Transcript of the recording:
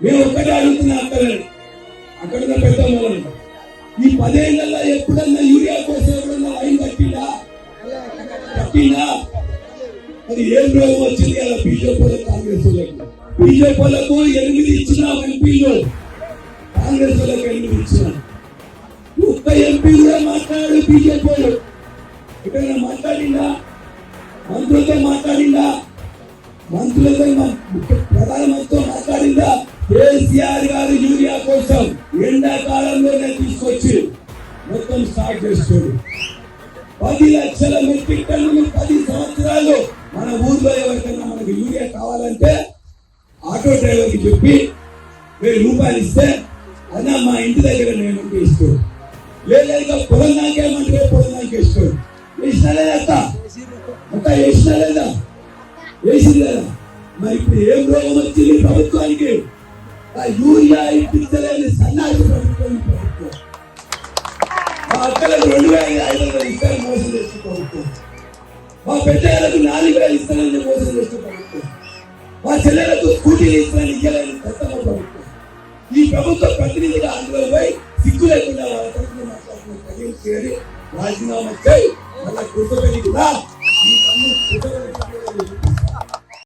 మేము ఒక్కటే అడుగుతున్నా అక్కడ. అక్కడ ఉన్న పెద్ద మూలను ఈ పదేళ్ళలో ఎప్పుడన్నా యూరియా కోసం ఎప్పుడన్నా లైన్ కట్టిందా కట్టిందా అది ఏం రోగం వచ్చింది కదా బీజేపీ కాంగ్రెస్ వాళ్ళకు? బీజేపీ ఎనిమిది ఇచ్చిన ఎంపీలు కాంగ్రెస్ వాళ్ళకి ఎనిమిది ఇచ్చిన. ఒక్క ఎంపీ కూడా మాట్లాడాడు బీజేపీ వాళ్ళు. ఎక్కడైనా మాట్లాడిందా మంత్రులతో మాట్లాడిందా మంత్రులతో ప్రధానమంత్రితో మాట్లాడిందా? కేసీఆర్ గారు యూరియా కోసం ఎండాకాలంలోనే తీసుకొచ్చి మొత్తం స్టార్ట్ చేస్తాడు పది లక్షల మెట్రిక్ టన్నులు పది సంవత్సరాలు మన ఊర్లో ఎవరికైనా మనకు యూరియా కావాలంటే ఆటో డ్రైవర్కి చెప్పి వెయ్యి రూపాయలు ఇస్తే అన్న మా ఇంటి దగ్గర నేను ఇస్తాను లేదా పొలం నాకేమంటే పొలం నాకే ఇస్తాడు వేసినా లేదా వేసినా లేదా? వేసింది లేదా మరి ఇప్పుడు ఏం రోగం వచ్చింది ప్రభుత్వానికి? ఆ యూరియా ఇప్పించలేని సన్నాసి ప్రభుత్వం ప్రభుత్వం. మా అక్కలకు రెండు వేల ఐదు వందలు ఇస్తారని మోసం చేస్తూ ప్రభుత్వం. మా పెద్దలకు నాలుగు వేలు ఇస్తారని మోసం చేస్తూ ప్రభుత్వం. మా చెల్లెలకు స్కూటీలు ప్రభుత్వం. ఈ ప్రభుత్వ ప్రతినిధిగా అందులో పోయి సిగ్గు లేకుండా వాళ్ళ తరఫున మాట్లాడుతున్న రాజీనామా చేయి. మళ్ళీ ఈ పన్ను కృతజ్ఞత